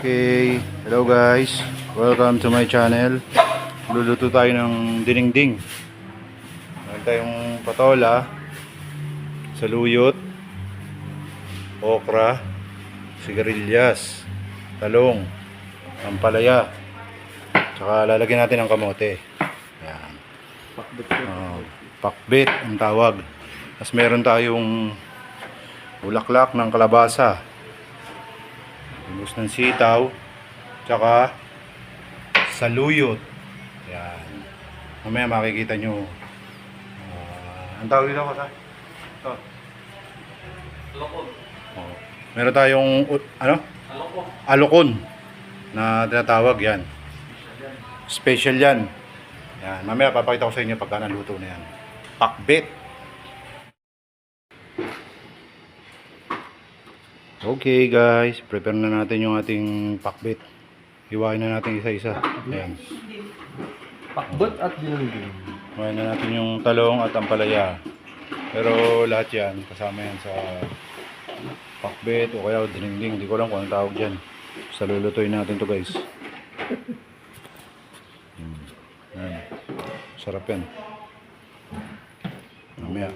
Okay, hello guys. Welcome to my channel. Luluto tayo ng dinengding. Meron tayong patola, saluyot, okra, sigarilyas, talong, ampalaya, tsaka lalagyan natin ng kamote. Yan. Ah, pakbit ang tawag. Tapos meron tayong bulaklak ng kalabasa. Ubus ng sitaw. Tsaka saluyot. Yan. Mamaya makikita nyo. Ah, ang tawag dito ko sa? Ito. Oh. Meron tayong ano? Alokon. Na tinatawag yan. Special yan. Yan. Mamaya papakita ko sa inyo pagka naluto na yan. Pakbit. Okay guys, prepare na natin yung ating pakbit. Hiwain na natin isa-isa. Ayan. Pakbot at dinungging. Hiwain na natin yung talong at ampalaya. Pero lahat yan, kasama yan sa pakbit o kaya dinengding. Hindi ko alam kung anong tawag dyan. Sa lulutuin natin to guys. Hmm. Ayan. Sarap yan. Mamaya.